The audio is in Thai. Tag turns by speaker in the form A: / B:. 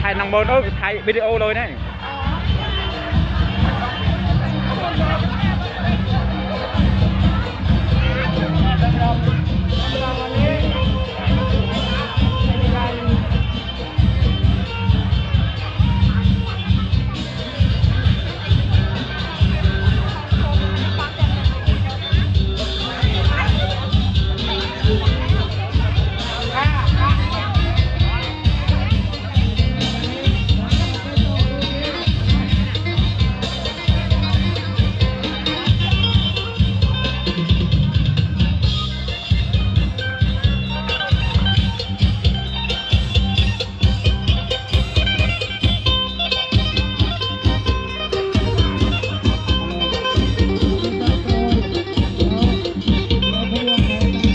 A: ถ่ายหนังบอลเออถ่ายวิดีโอเลยนะ